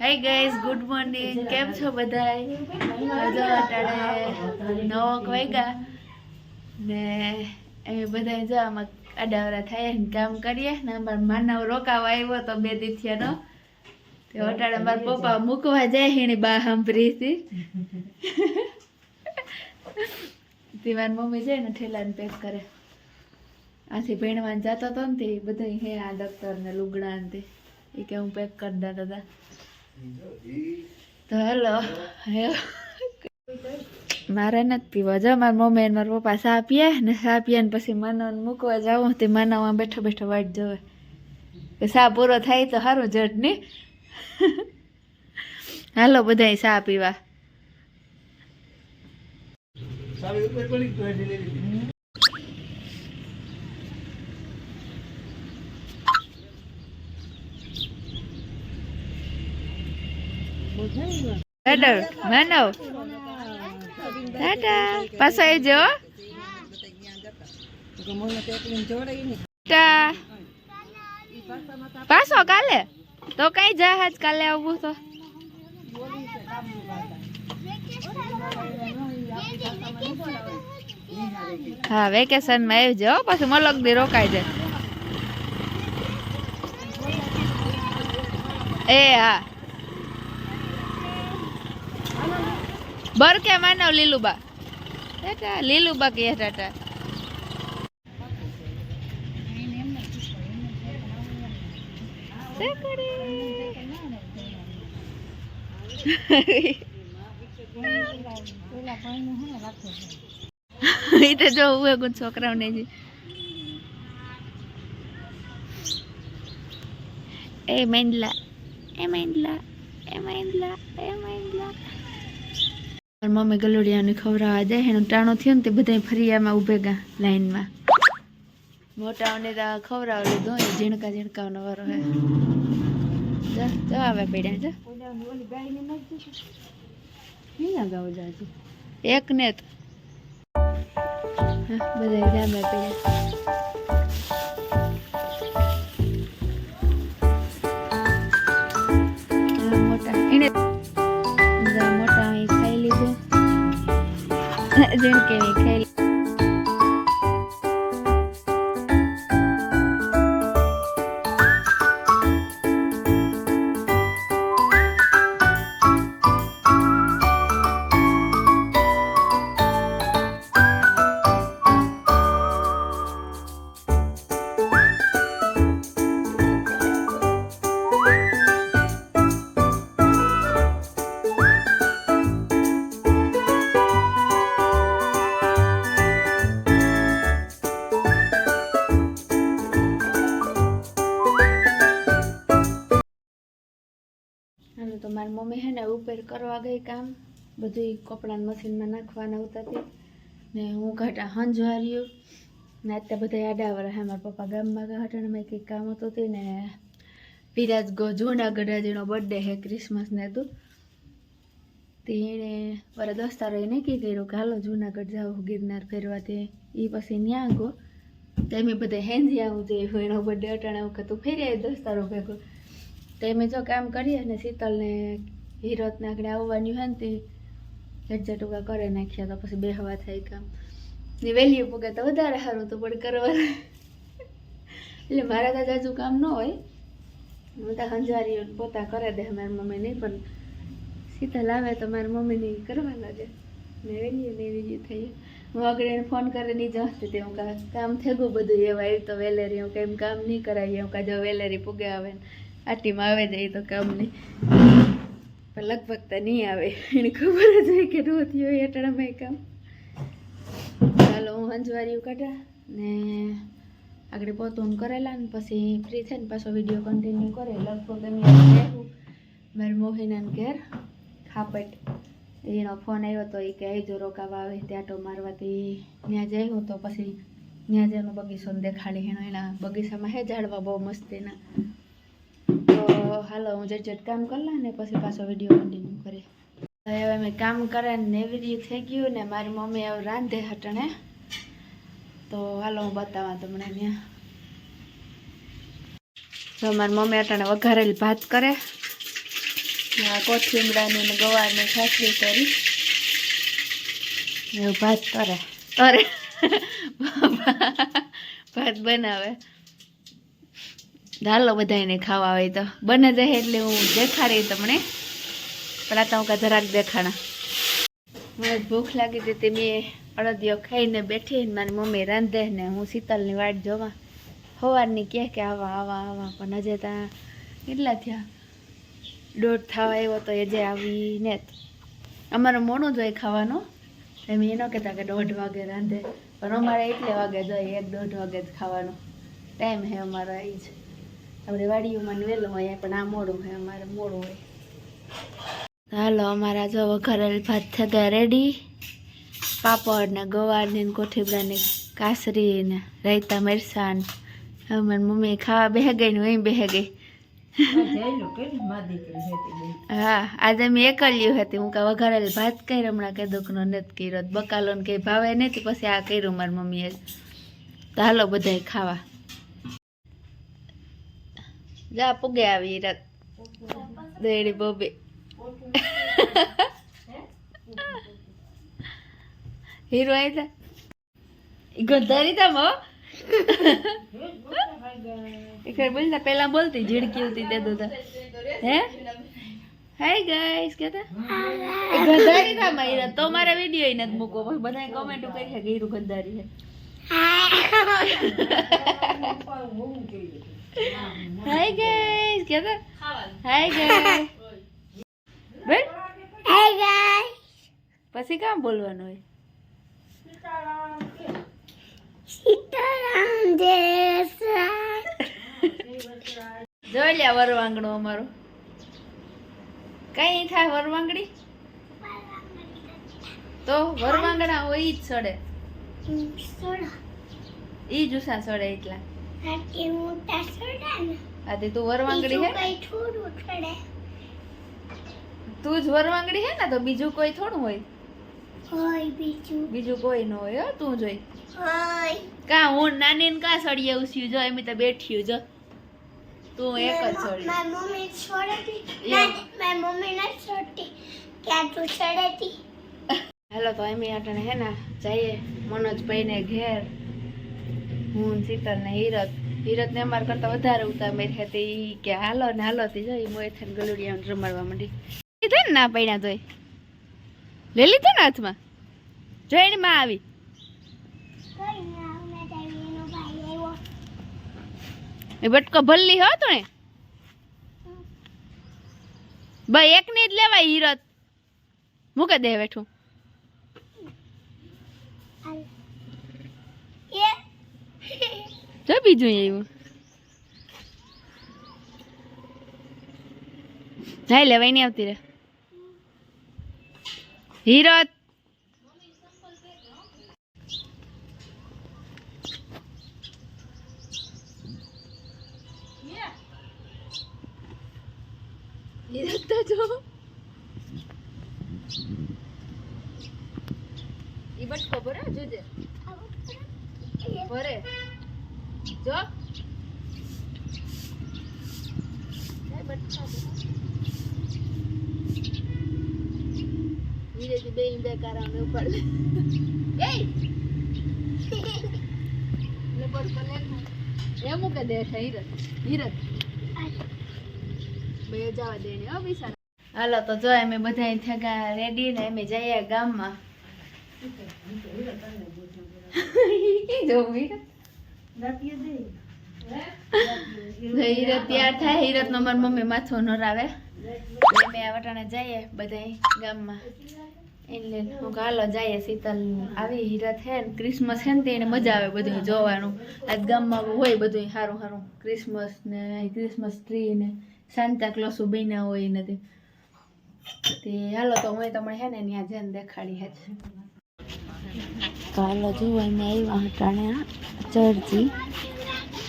Hi guys good morning કેમ છો બધાય? હજો અટાણે નવ વાગ્યા ને એ બધા જો આમાં અડાવરા થાય ને કામ કરીએ ને અમારા માનવ રોકાવા આવ્યો તો બે દીથિયાનો. તે અટાણે મારા પપ્પા મૂકવા જાય એની બા સાંભળીથી તે મારી મમ્મી જાય ને ઠેલાને પેક કરે. આથી ભણવાને જતો હતો ને તે બધા હે આ દફતર ને લુગડા ને તે. એ કે હું પેક કરી દેતા હતા. તો હેલો મારે નથી પીવા. જો, મારા મમ્મી અને મારા પપ્પા સા પીએ ને સા પીએ ને પછી માનવને મૂકવા જાઉં, તે માનવમાં બેઠો બેઠો વાટ જોવે. કે સા પૂરો થાય તો સારું જટ નહીં હાલો બધા સા પીવા. ટાટા માનવ ટાટા. પાછો આવજો હો. ટા. પાછો કાલે. તો કઈ જહાજ કાલે આવવું તો. હા વેકેશનમાં આવી હો, પછી મલક દી રોકાઈ જાય. એ હા. બર કે માનવ લીલુબા? ટાટા લીલુબા કે ટાટા. એ તો જો ઉભે ગુણ છોકરાઓને જ એ મેંડલા એ મેંડલા એ મેંડલા એ મેંડલા મમ્મી ગલુડિયાને ખવડાવવા જાય એનું ટાણો થયો ને તે બધા ફરિયામાં ઊભે ગયા લાઈનમાં. મોટાઓને તો ખવડાવ લીધો. એ ઝીણકા ઝીણકાનો વારો હે. જા જા આવે પડ્યા, જા. એક ને તો. બધા મોટા. એને જેમ તો મારી મમ્મી હે ને ઉપર કરવા ગઈ કામ. બધું કપડાં મશીનમાં નાખવાના ઉતારતી ને હું ઘાટા હંજવાર્યું ને અત્યારે બધા આડાવર હે. મારા પપ્પા ગામમાં ગયા હતા ને કંઈક કામ હતું તે ને વિરાજ ગો જૂનાગઢાજીનો બર્થડે હે ક્રિસમસ ને હતું તેણે મારે મારા દોસ્તારોએ નક્કી કર્યું કે હાલો જૂનાગઢ જાવ ગિરનાર ફેરવા તે. એ પછી ત્યાં ગો. તો બધા હેંજી આવું જોઈએ એનો બર્થડે અટાણે વખત તું ફેરી દોસ્તારો ભેગો. તો એમ જો કામ કરીએ ને શીતલને, હિરતને આગળ આવવાની હોય ને તે હેડજા ટૂંકા કરે નાખ્યા તો પછી બે હવા થાય કામ. ને વહેલી પૂગે તો વધારે સારું તો પણ કરવાનું. એટલે મારા તો જાજુ કામ ન હોય. હું તો હંજારીઓ પોતા કરે દે મારી મમ્મી નહીં પણ શીતલ આવે તો મારી મમ્મીને કરવા લાગે ને વહેલી ને એવી થઈ હું આગળ એને ફોન કરે નહીં જતી તે હું કામ થેગું બધું એવા, એ તો વેલેરી હું કેમ કામ નહીં કરાવીએ હું કાં જો વેલેરી પૂગે આવે ને. આટીમાં આવે જાય તો કામ નહીં. પણ લગભગ તો નહીં આવે. એને ખબર જ હોય કે રોતી હોય અટાણામાં કામ. ચાલો હું હંજવારીઓ કાઢા ને આગળ પોતું કરેલા ને પછી ફ્રી થઈને પાછો વીડિયો કન્ટિન્યુ કરે. લગભગ એમ આવ્યું મારી મોહિનાને ઘેર ખાપટ. એનો ફોન આવ્યો તો એ કે જો રોકાવા આવે ત્યાં તો મારવાથી ત્યાં જઈ તો પછી ત્યાં જેનો બગીચો દેખાડી. એનો એના બગીચામાં હે ઝાડવા બહુ મસ્તીના તો હાલો હું જટ કામ કરી ને પછી પાછો વીડિયો કન્ટિન્યુ કરીએ. હવે મેં કામ કરે ને એવી રીતે થઈ ગયું ને મારી મમ્મી હવે રાંધે હટણે. તો હાલો હું બતાવા તમને ત્યાં તો મારી મમ્મી હટણે વઘારેલી ભાત કરે. કોથીમડાની ને ગવારને ખાસલી કરી. એવું ભાત તરે તરે ભાત બનાવે. હાલો બધાને ખાવા હોય તો. બને રહે એટલે હું દેખાડી તમને. પણ તો હું કાં જરાક દેખાડા મને ભૂખ લાગી હતી તે મેં અડદિયો ખાઈને બેઠી મારી મમ્મી રાંધે ને હું શીતલની વાટ જોવા. સવારની કહે કે આવા આવા આવા, પણ હજે ત્યાં કેટલા થયા? દોઢ થવા આવ્યો તો એજે આવીને જ અમારે મોડું જ હોય ખાવાનું. એમ એ ન કહેતા કે દોઢ વાગે રાંધે. પણ અમારે એટલે વાગે જોઈએ એક દોઢ વાગે જ ખાવાનું. ટાઈમ હે અમારો એ જ. આપણે વાડીઓમાં વહેલું હોય પણ આ મોડું હોય અમારે મોડું હોય. હાલો અમારા જો વઘારેલ ભાત થતા રેડી પાપડ ને ગવાર ને કોઠીબડાની કાસરી ને રાયતા મરસાન હવે મારી મમ્મી ખાવા બે ગઈ ને અહીં બે ગઈ. હા આજે મેં એકલ્યું હતી. હું કા વઘારેલ ભાત કઈ હમણાં કીધું કે નથી કર્યો. બકાલો ને કંઈ ભાવે નથી પછી આ કર્યું મારી મમ્મીએ. તો હાલો બધાય ખાવા. જા પુગે આવી રત દેડી બોબે હીરો આયતા ગંધારી તા મો એક બોલતા પેલા બોલતી ઝીડકી હતી તે તો હે હાય ગાઈસ કેતા ગંધારી તા મારા તો મારા વિડિયો ઈ નથી મૂકો પછી બધાય કમેન્ટ કરી છે કે હીરો ગંધારી છે હાય ગાઈસ કેતા હાય ગાઈસ બોલ હાય ગાઈસ પછી કામ બોલવાનું હોય જોઈ લ્યા વરવાંગણું અમારું. કઈ થાય વરવાંગડી તો વરવાંગણા હોય ઈ જ સડે. ઈ જુસા સડે એટલા. આથી તું વરવાંગડી હે? તું જ વરવાંગડી હે ને તો બીજું કોઈ થોડું હોય? બીજું. કોઈ ન હોય હો તું જોઈ. કા હું નાની ને કા સળીએ ઉસ્યું? જો એમ તો બેઠ્યું જો. તું એક જ સળી હાલો તો એમ અટાણે હે ને જઈએ. મનોજભાઈ ને ઘેર. હું શીતલ ને હીરત. હીરત ને અમાર કરતા વધારે ઉતાર મેં હતી. ઈ કે હાલો ને હાલો થી જઈ મોય થઈને ગલુડિયા રમાડવા માંડી. લીધા ને ના પૈણા તોય. લઈ લીધો ને હાથમાં? જોઈને માં આવી. એ બટકો ભલ્લી હો તો ભાઈ એક ની જ લેવાય હીરત. મૂકે દે બેઠું જો બીજું એવું હા લેવાય નહીં આવતી રે હીરત હીરત તો જો ઈ બટકો ભરે જોજે ભરે જો. વિજયજી બે મૂકે દે છે હીરત. હીરત. બે જવા દે ને હો હાલો તો જો અમે બધા થગા રેડી ને અમે જઈએ ગામમાં. જવું હીરત તૈયાર થાય હીરત મારી મમ્મી માથો નરાવે અમે આ વટાણે જઈએ બધા ગામમાં. એટલે હું કહું, હાલો જઈએ શીતલ આવી હીરત હે ને ક્રિસમસ હે ને તેને મજા આવે બધું જોવાનું. આજ ગામમાં હોય બધું સારું સારું ક્રિસમસ ને ક્રિસમસ ટ્રી ને સાંતા ક્લોસો બન્યા હોય નથી તે. હાલો તો હું તમને હે ને ત્યાં જઈને દેખાડી હે તો હાલો, જુઓ અમે આવ્યા હટાણે ચર્ચી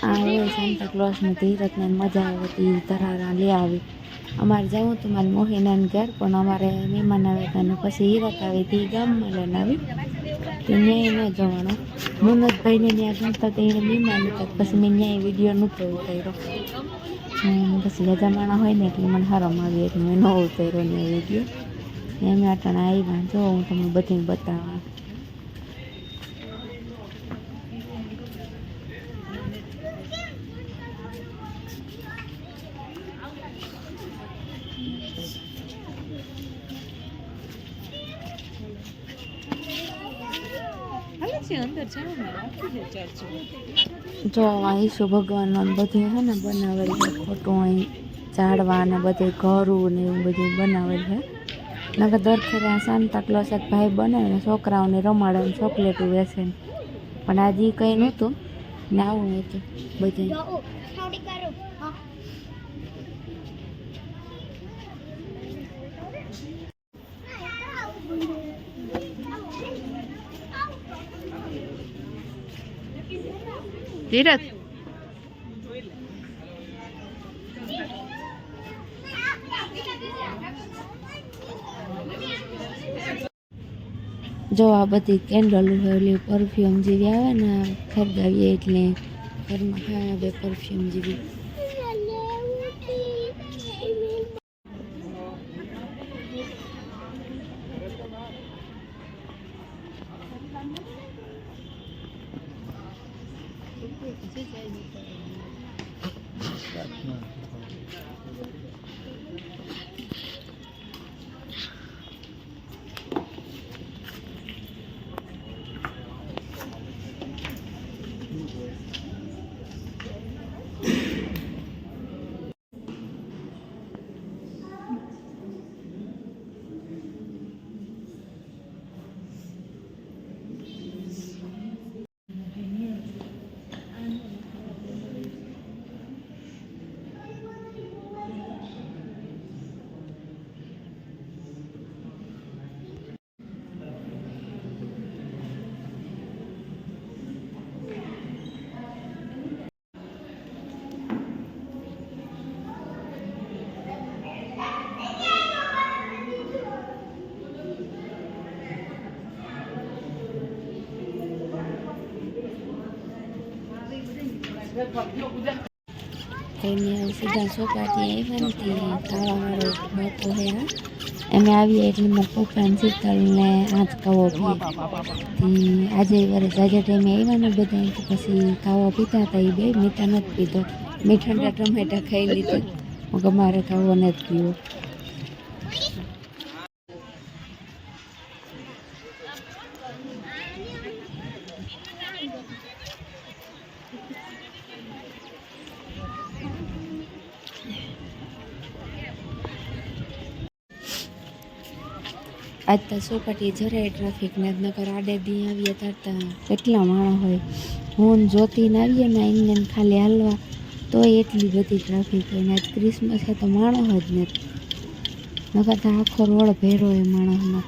આવે સાંતા ક્લોસની ધીરજને મજા આવે હતી ધરારા લઈ આવી. અમારે જવું હતું મારી મોહિનાને ઘર, પણ અમારે મહેમાન આવ્યા હતા પછી હીરત આવી હતી ગામમાં લઈને આવી. તો ન્યાય ન જવાનું. મુનતભાઈને ત્યાં ગમતા તો એણે મહેમાન હતા પછી મેં ન્યાય વીડિયો નહોતો ઉતાર્યો. પછી ગજામાણા હોય ને એટલે મને હારમ આવી, એટલે મેં નવો ઉતાર્યો ને વીડિયો. એમ આટાણા આવ્યા જો હું તમને બધું બતાવવા. જો ભગવાનનો ને બધું છે ને બનાવેલ છે ખોટું અહીં ઝાડવા ને બધું ઘરું ને એવું બધું બનાવેલ છે. નકર દર ફેરે આ સાંતા ક્લોસ એક ભાઈ બને ને છોકરાઓને રમાડે ને ચોકલેટો વેચે પણ આજે કંઈ નહોતું ને આવું હતું બધું. ધીરજ. જો આ બધી કેન્ડલ ઓલી પરફ્યુમ જેવી આવે ને ખરીદાવીએ એટલે ઘરમાં હા બે પરફ્યુમ જેવી. Thank you. એને સીધા સોપાટી આવ્યા ને તે ખાવાવાળો બાપો હે. અમે આવીએ એટલે મારા પપ્પા ને શીતલ ને આજ કાવો પીએ. આજે વર્ષ, આજે ટાઈમે આવ્યા ને બધા પછી કાવો પીતા હતા એ બે, મીઠા નથી પીધો. મીઠા ટમેટા ખાઈ લીધો. કે મારે કાવો નથી પીવો. આજ તો સોપાટી જરાય ટ્રાફિક ને નકર આડે દી આવીએ તરતા કેટલા માણસ હોય. હું જોતીને આવીએ ને એમને ખાલી હાલવા તોય એટલી બધી ટ્રાફિક હોય ને આજ ક્રિસમસ છે તો માણસ જ નથી. નકર તો આખો રોડ ભેરો હોય માણસનો.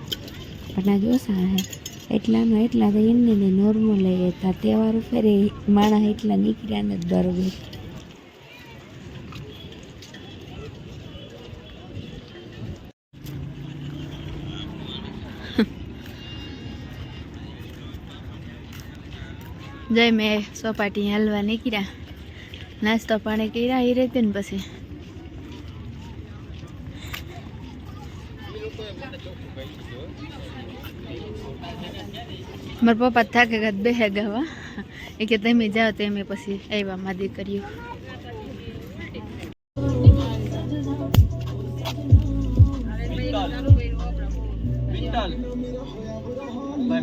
પણ આજ ઓછા હે એટલાનો એટલા તો એમને નોર્મલ હતા તહેવાર ફેરે માણસ એટલા નીકળ્યા ને જ બરોબર જય મેં સોપાટી હાલવા નીકળ્યા. નાસ્તો પાણી કર્યા એ રીતે ને પછી. મારા પપ્પા થાકે ગત બેહે ગવા એ કે તમે જાઓ, તમે પછી આવ્યા માદી કર્યું મિત્તલ.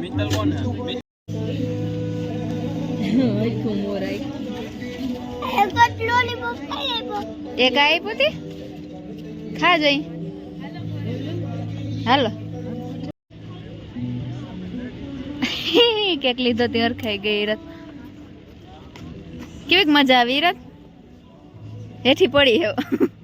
મિત્તલ કોણ હે મિત્તલ એક આપ્યું કેક લીધો તે ખાઈ ગઈ રત કેવીક મજા આવી રત હેઠી પડી હવે